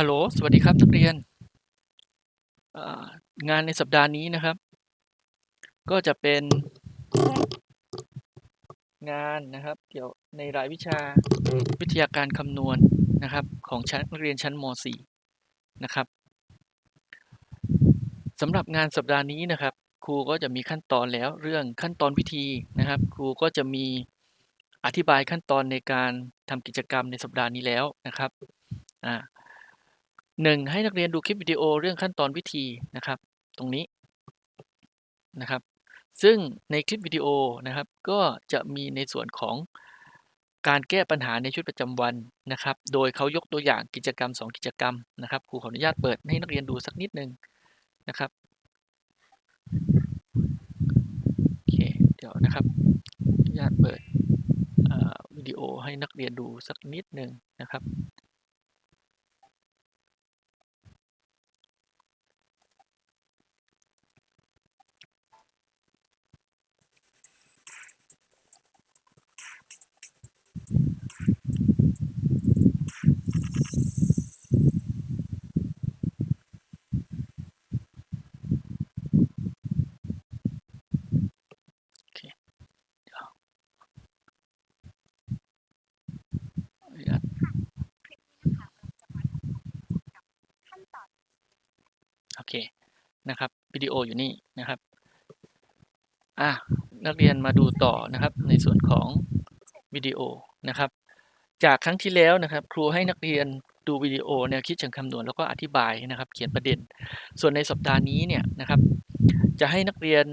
ฮัลโหล สวัสดีครับนักเรียน งานในสัปดาห์นี้นะครับ ก็จะเป็นงานนะครับ เกี่ยวในรายวิชาวิทยาการคำนวณนะครับของชั้นนักเรียนชั้นม .4 นะครับสำหรับงานสัปดาห์นี้นะครับ ครูก็จะมีขั้นตอนแล้วเรื่องขั้นตอนวิธีนะครับ ครูก็จะมีอธิบายขั้นตอนในการทำกิจกรรมในสัปดาห์นี้แล้วนะครับอ่า หนึ่งให้นักเรียนดูคลิปวิดีโอเรื่องขั้นตอนวิธีนะครับ ตรงนี้นะครับ ซึ่งในคลิปวิดีโอนะครับ ก็จะมีในส่วนของการแก้ปัญหาในชีวิตประจำวันนะครับ โดยเขายกตัวอย่างกิจกรรม 2 กิจกรรมนะครับครูขออนุญาตเปิดให้นักเรียนดูสักนิดหนึ่งนะครับโอเคเดี๋ยวนะครับอนุญาตเปิดวิดีโอให้นักเรียนดูสักนิดหนึ่งนะครับ โอเคเดี๋ยวขออนุญาตโอเค นะครับวิดีโออยู่นี่นะครับอะนักเรียนมาดูต่อนะครับ ในส่วนของวิดีโอนะครับ จากครั้งที่แล้วนะครับ ครูให้นักเรียนดูวิดีโอแนวคิดเชิงคำนวณแล้วก็อธิบายนะครับ เขียนประเด็น ส่วนในสัปดาห์นี้เนี่ยนะครับ จะให้นักเรียน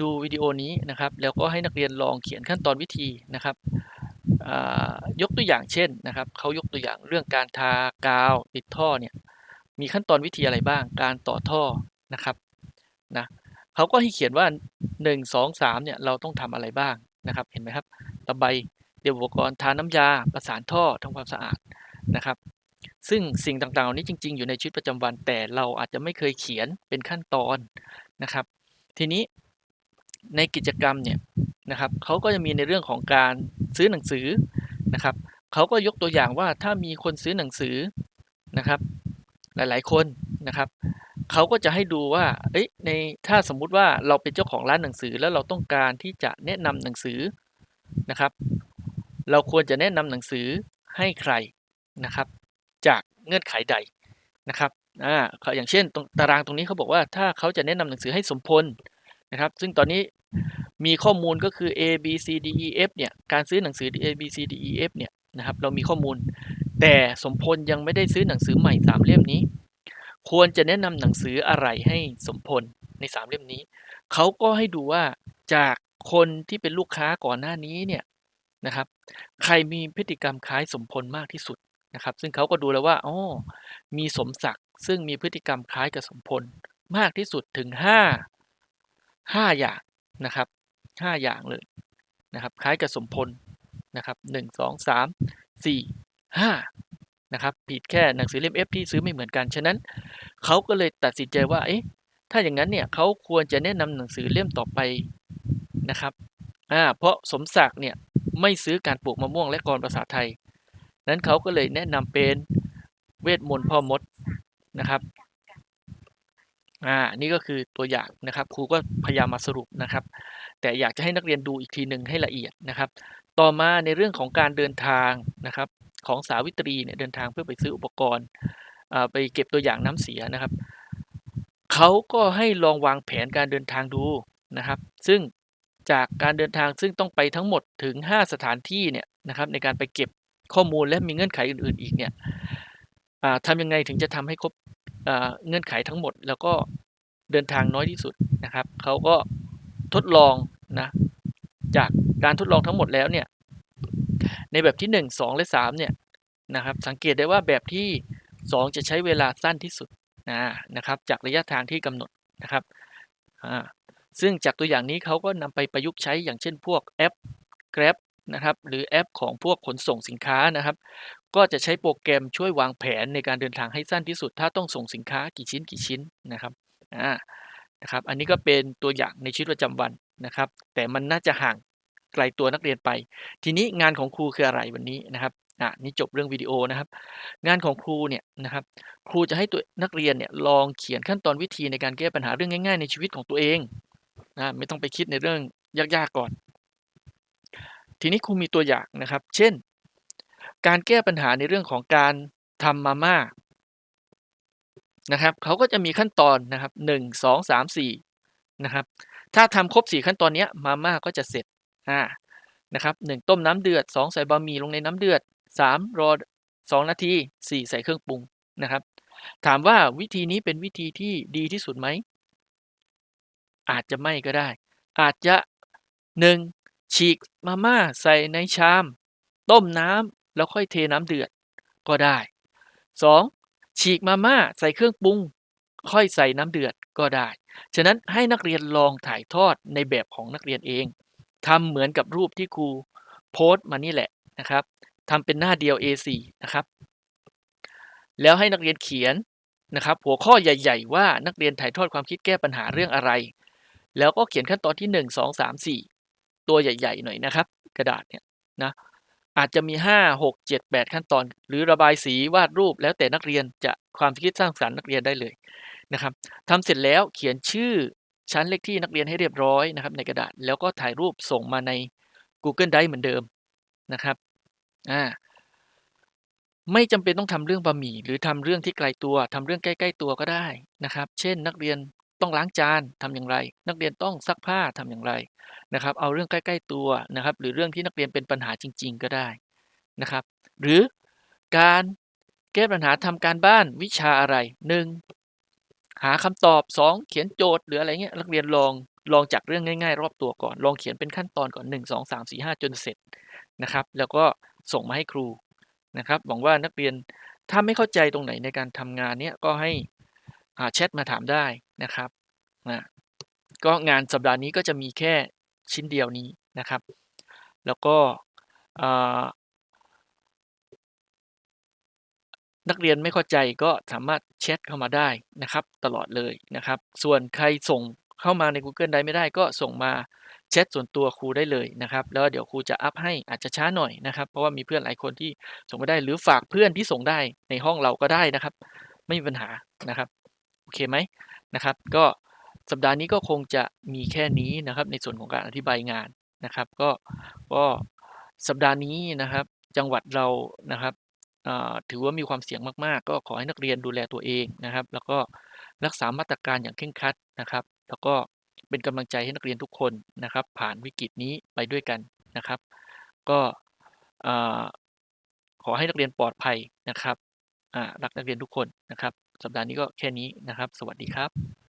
ดูวิดีโอนี้นะครับ แล้วก็ให้นักเรียนลองเขียนขั้นตอนวิธีนะครับยกตัวอย่างเช่นนะครับเขายกตัวอย่างเรื่องการทากาวติดท่อเนี่ย มีขั้นตอนวิธีอะไรบ้าง การต่อท่อนะครับนะเขาก็ให้เขียนว่า 1 2 3เนี่ยเราต้องทำอะไรบ้างนะครับ เห็นไหมครับตะไบเตรียมอุปกรณ์ทาน้ำยา ประสานท่อทำความสะอาดนะครับ ซึ่งสิ่งต่างๆเหล่านี้จริง ๆ อยู่ในชีวิตประจำวัน แต่เราอาจจะไม่เคยเขียนเป็นขั้นตอนนะครับ ทีนี้ในกิจกรรมเนี่ยนะครับเขาก็จะมีในเรื่องของการซื้อหนังสือนะครับเขาก็ยกตัวอย่างว่าถ้ามีคนซื้อหนังสือนะครับ หลาย ๆ คนนะครับ เขาก็จะให้ดูว่า เอ้ย ใน ถ้าสมมุติว่าเราเป็นเจ้าของร้านหนังสือ แล้วเราต้องการที่จะแนะนำหนังสือนะครับ เราควรจะแนะนำหนังสือให้ใครนะครับ จากเงื่อนไขใดนะครับ อ่า อย่างเช่นตรงตารางตรงนี้เขาบอกว่าถ้าเขาจะแนะนำหนังสือให้สมพลนะครับ ซึ่งตอนนี้มีข้อมูลก็คือ A B C D E F เนี่ย การซื้อหนังสือ A B C D E F เนี่ยนะครับ เรามีข้อมูล แต่สมพลยังไม่ได้ซื้อหนังสือใหม่สามเล่มนี้ ควรจะแนะนำหนังสืออะไรให้สมพลในสามเล่มนี้ เขาก็ให้ดูว่าจากคนที่เป็นลูกค้าก่อนหน้านี้เนี่ยนะครับ ใครมีพฤติกรรมคล้ายสมพลมากที่สุดนะครับ ซึ่งเขาก็ดูแล้วว่าอ๋อมีสมศักดิ์ซึ่งมีพฤติกรรมคล้ายกับสมพลมากที่สุดถึงห้าห้าอย่างนะครับห้าอย่างเลยนะครับ คล้ายกับสมพลนะครับหนึ่งสองสามสี่ ห้านะครับผิดแค่หนังสือเล่ม F ที่ซื้อไม่เหมือนกัน ฉะนั้นเขาก็เลยตัดสินใจว่าเอ๊ะถ้าอย่างนั้นเนี่ยเขาควรจะแนะนำหนังสือเล่มต่อไปนะครับอ่าเพราะสมศักดิ์เนี่ยไม่ซื้อการปลูกมะม่วงและกรภาษาไทย นั้นเขาก็เลยแนะนำเป็นเวทมนต์พ่อมดนะครับอ่านี่ก็คือตัวอย่างนะครับ ครูก็พยายามมาสรุปนะครับ แต่อยากจะให้นักเรียนดูอีกทีหนึ่งให้ละเอียดนะครับ ต่อมาในเรื่องของการเดินทางนะครับ ของสาวิตรีเนี่ยเดินทางเพื่อไปซื้ออุปกรณ์ไปเก็บตัวอย่างน้ำเสียนะครับเขาก็ให้ลองวางแผนการเดินทางดูนะครับ ซึ่งจากการเดินทางซึ่งต้องไปทั้งหมดถึง 5 สถานที่เนี่ยนะครับในการไปเก็บข้อมูลและมีเงื่อนไขอื่นๆ อีกเนี่ยทำยังไงถึงจะทำให้ครบเงื่อนไขทั้งหมด แล้วก็เดินทางน้อยที่สุดนะครับเขาก็ทดลองนะจากการทดลองทั้งหมดแล้วเนี่ย ในแบบที่ 1 2 และ3เนี่ยนะครับสังเกตได้ว่าแบบที่ 2 จะใช้เวลาสั้นที่สุดนะนะครับจากระยะทางที่กำหนดนะครับซึ่งจากตัวอย่างนี้เขาก็นำไปประยุกต์ใช้อย่างเช่นพวกแอป Grab นะครับหรือแอปของพวกขนส่งสินค้านะครับ ก็จะใช้โปรแกรมช่วยวางแผนในการเดินทางให้สั้นที่สุด ถ้าต้องส่งสินค้ากี่ชิ้นกี่ชิ้นนะครับอ่านะครับ อันนี้ก็เป็นตัวอย่างในชีวิตประจำวันนะครับ แต่มันน่าจะห่าง ไกลตัวนักเรียนไป ทีนี้งานของครูคืออะไรวันนี้นะครับอะนี่จบเรื่องวิดีโอนะครับ งานของครูเนี่ยนะครับ ครูจะให้ตัวนักเรียนเนี่ยลองเขียนขั้นตอนวิธีในการแก้ปัญหาเรื่องง่ายๆ ในชีวิตของตัวเองนะไม่ต้องไปคิดในเรื่องยากๆก่อน ทีนี้ครูมีตัวอย่างนะครับ เช่น การแก้ปัญหาในเรื่องของการทำมาม่านะครับเขาก็จะมีขั้นตอนนะครับหนึ่งสองสามสี่นะครับ ถ้าทำครบสี่ขั้นตอนนี้มาม่าก็จะเสร็จ อ่านะครับหนึ่งต้มน้ำเดือดสองใส่บะหมี่ลงในน้ำเดือดสามรอสองนาทีสี่ใส่เครื่องปรุงนะครับ ถามว่าวิธีนี้เป็นวิธีที่ดีที่สุดไหม อาจจะไม่ก็ได้ อาจจะหนึ่งฉีกมาม่าใส่ในชาม ต้มน้ำแล้วค่อยเทน้ำเดือดก็ได้สองฉีกมาม่าใส่เครื่องปรุง ค่อยใส่น้ำเดือดก็ได้ ฉะนั้นให้นักเรียนลองถ่ายทอดในแบบของนักเรียนเอง ทำเหมือนกับรูปที่ครูโพสต์มานี่แหละนะครับทำเป็นหน้าเดียว A4 นะครับ แล้วให้นักเรียนเขียนนะครับ หัวข้อใหญ่ ๆ ว่านักเรียนถ่ายทอดความคิดแก้ปัญหาเรื่องอะไร แล้วก็เขียนขั้นตอนที่ 1 2 3 4 ตัวใหญ่ ๆ หน่อยนะครับ กระดาษเนี่ยนะอาจจะมี 5 6 7 8 ขั้นตอน หรือระบายสีวาดรูปแล้วแต่นักเรียนจะความคิดสร้างสรรค์นักเรียนได้เลยนะครับทำเสร็จแล้วเขียนชื่อ ชั้นเลขที่นักเรียนให้เรียบร้อยนะครับ ในกระดาษแล้วก็ถ่ายรูปส่งมาใน Google Drive เหมือนเดิมนะครับอ่าไม่จำเป็นต้องทำเรื่องบะหมี่หรือทำเรื่องที่ไกลตัวทำเรื่องใกล้ๆตัวก็ได้นะครับ เช่น นักเรียนต้องล้างจานทำอย่างไร นักเรียนต้องซักผ้าทำอย่างไรนะครับ เอาเรื่องใกล้ ๆตัวนะครับ หรือเรื่องที่นักเรียนเป็นปัญหาจริง ๆ ก็ได้นะครับ หรือการแก้ปัญหาทำการบ้านวิชาอะไร 1. หาคำตอบ 2. เขียนโจทย์หรืออะไรเงี้ยนักเรียนลองลองจากเรื่องง่าย ๆ รอบตัวก่อน ลองเขียนเป็นขั้นตอนก่อน 1 2 3 4 5 จนเสร็จนะครับ แล้วก็ส่งมาให้ครูนะครับ หวังว่านักเรียนถ้าไม่เข้าใจตรงไหนในการทำงานเนี้ยก็ให้แชทมาถามได้นะครับนะก็งานสัปดาห์นี้ก็จะมีแค่ชิ้นเดียวนี้นะครับ แล้วก็ นักเรียนไม่เข้าใจก็สามารถแชทเข้ามาได้นะครับ ตลอดเลยนะครับ ส่วนใครส่งเข้ามาใน Google ได้ไม่ได้ก็ส่งมาแชทส่วนตัวครูได้เลยนะครับ แล้วเดี๋ยวครูจะอัพให้อาจจะช้าหน่อยนะครับ เพราะว่ามีเพื่อนหลายคนที่ส่งไมาได้ หรือฝากเพื่อนที่ส่งได้ในห้องเราก็ได้นะครับ ไม่มีปัญหานะครับโอเคไหมนะครับ ก็สัปดาห์นี้ก็คงจะมีแค่นี้นะครับ ในส่วนของการอธิบายงานนะครับ ก็ก็สัปดาห์นี้นะครับ จังหวัดเรานะครับ ถือว่ามีความเสี่ยงมากๆ ก็ขอให้นักเรียนดูแลตัวเองนะครับ แล้วก็รักษามาตรการอย่างเคร่งครัดนะครับ แล้วก็เป็นกำลังใจให้นักเรียนทุกคนนะครับ ผ่านวิกฤตนี้ไปด้วยกันนะครับ ก็ขอให้นักเรียนปลอดภัยนะครับรักนักเรียนทุกคนนะครับ สัปดาห์นี้ก็แค่นี้นะครับ สวัสดีครับ